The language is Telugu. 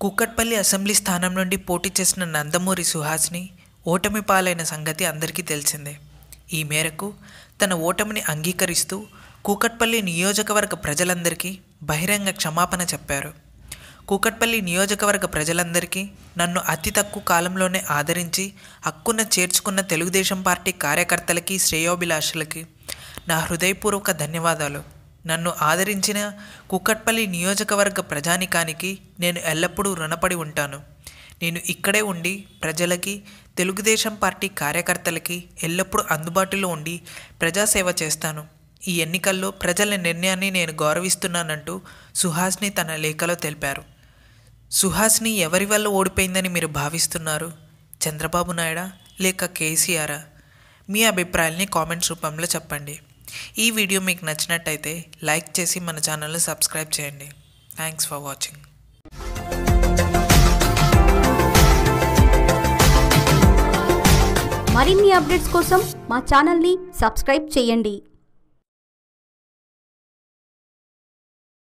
కూకట్పల్లి అసెంబ్లీ స్థానం నుండి పోటీ చేసిన నందమూరి సుహాస్ని ఓటమి పాలైన సంగతి అందరికీ తెలిసిందే. ఈ మేరకు తన ఓటమిని అంగీకరిస్తూ కూకట్పల్లి నియోజకవర్గ ప్రజలందరికీ బహిరంగ క్షమాపణ చెప్పారు. కూకట్పల్లి నియోజకవర్గ ప్రజలందరికీ నన్ను అతి తక్కువ కాలంలోనే ఆదరించి హక్కున చేర్చుకున్న తెలుగుదేశం పార్టీ కార్యకర్తలకి శ్రేయోభిలాషులకి నా హృదయపూర్వక ధన్యవాదాలు. నన్ను ఆదరించిన కుక్కట్పల్లి నియోజకవర్గ ప్రజానికానికి నేను ఎల్లప్పుడూ రుణపడి ఉంటాను. నేను ఇక్కడే ఉండి ప్రజలకి తెలుగుదేశం పార్టీ కార్యకర్తలకి ఎల్లప్పుడూ అందుబాటులో ఉండి ప్రజాసేవ చేస్తాను. ఈ ఎన్నికల్లో ప్రజల నిర్ణయాన్ని నేను గౌరవిస్తున్నానంటూ సుహాస్ని తన లేఖలో తెలిపారు. సుహాస్ని ఎవరి వల్ల ఓడిపోయిందని మీరు భావిస్తున్నారు? చంద్రబాబు నాయుడా లేక కేసీఆరా? మీ అభిప్రాయాల్ని కామెంట్స్ రూపంలో చెప్పండి. ఈ వీడియో మీకు నచ్చినట్టయితే లైక్ చేసి మన ఛానల్ని సబ్స్క్రైబ్ చేయండి. థ్యాంక్స్ ఫర్ వాచింగ్ మరిన్ని అప్డేట్స్ కోసం మా ఛానల్ని సబ్స్క్రైబ్ చేయండి.